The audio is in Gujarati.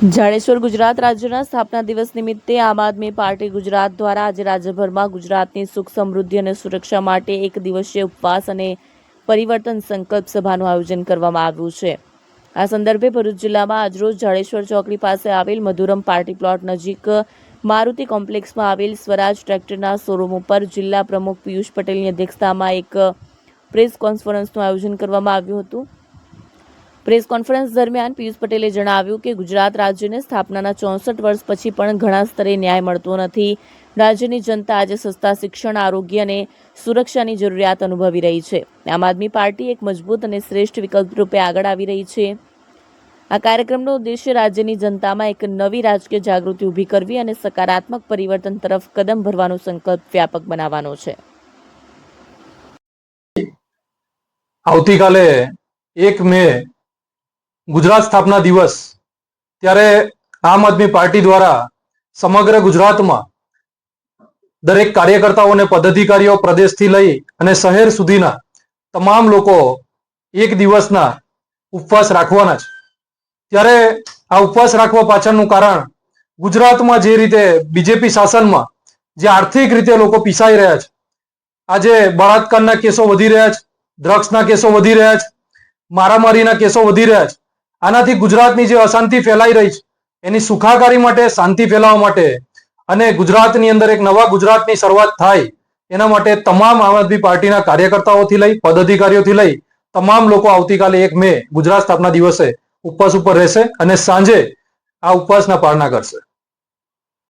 જાડેશ્વર ગુજરાત રાજ્યના સ્થાપના દિવસ નિમિત્તે આમ આદમી પાર્ટી ગુજરાત દ્વારા આજે રાજ્યભરમાં ગુજરાતની સુખ સમૃદ્ધિ અને સુરક્ષા માટે એક દિવસીય ઉપવાસ અને પરિવર્તન સંકલ્પ સભાનું આયોજન કરવામાં આવ્યું છે. આ સંદર્ભે ભરૂચ જિલ્લામાં આજરોજ જાડેશ્વર ચોકડી પાસે આવેલ મધુરમ પાર્ટી પ્લોટ નજીક મારુતિ કોમ્પ્લેક્સમાં આવેલ સ્વરાજ ટ્રેક્ટરના શોરૂમ ઉપર જિલ્લા પ્રમુખ પિયુષ પટેલની અધ્યક્ષતામાં એક પ્રેસ કોન્ફરન્સનું આયોજન કરવામાં આવ્યું હતું. પ્રેસ કોન્ફરન્સ દરમિયાન પિયુષ પટેલે જણાવ્યું કે ગુજરાત રાજ્યને સ્થાપનાના ચોસઠ વર્ષ પછી પણ ઘણા સ્તરે ન્યાય મળતો નથી. રાજ્યની જનતા આજે સસ્તા શિક્ષણ, આરોગ્ય અને સુરક્ષાની જરૂરિયાત અનુભવી રહી છે. આમ આદમી પાર્ટી એક મજબૂત અને શ્રેષ્ઠ વિકલ્પ રૂપે આગળ આવી રહી છે. આ કાર્યક્રમનો ઉદ્દેશ્ય રાજ્યની જનતામાં એક નવી રાજકીય જાગૃતિ ઊભી કરવી અને સકારાત્મક પરિવર્તન તરફ કદમ ભરવાનો સંકલ્પ વ્યાપક બનાવવાનો છે. આવતીકાલે એક મે ગુજરાત સ્થાપના દિવસ ત્યારે આમ આદમી પાર્ટી દ્વારા સમગ્ર ગુજરાતમાં દરેક કાર્યકર્તાઓને પદાધિકારીઓ પ્રદેશથી લઈ અને શહેર સુધીના તમામ લોકો એક દિવસના ઉપવાસ રાખવાના છે. ત્યારે આ ઉપવાસ રાખવા પાછળનું કારણ ગુજરાતમાં જે રીતે બીજેપી શાસનમાં જે આર્થિક રીતે લોકો પીસાઈ રહ્યા છે, આજે બળાત્કારના કેસો વધી રહ્યા છે, ડ્રગ્સના કેસો વધી રહ્યા છે, મારામારીના કેસો વધી રહ્યા છે આનાથી ગુજરાતની જે અશાંતિ ફેલાઈ રહી છે, એની સુખાકારી માટે, શાંતિ ફેલાવવા માટે અને ગુજરાતની અંદર એક નવા ગુજરાતની શરૂઆત થાય, એના માટે તમામ આમ આદમી પાર્ટીના કાર્યકર્તાઓથી લઈ, પદાધિકારીઓથી લઈ, તમામ લોકો આવતીકાલે એક મે ગુજરાત સ્થાપના દિવસે ઉપવાસ ઉપર રહેશે અને સાંજે આ ઉપવાસના પારણા કરશે.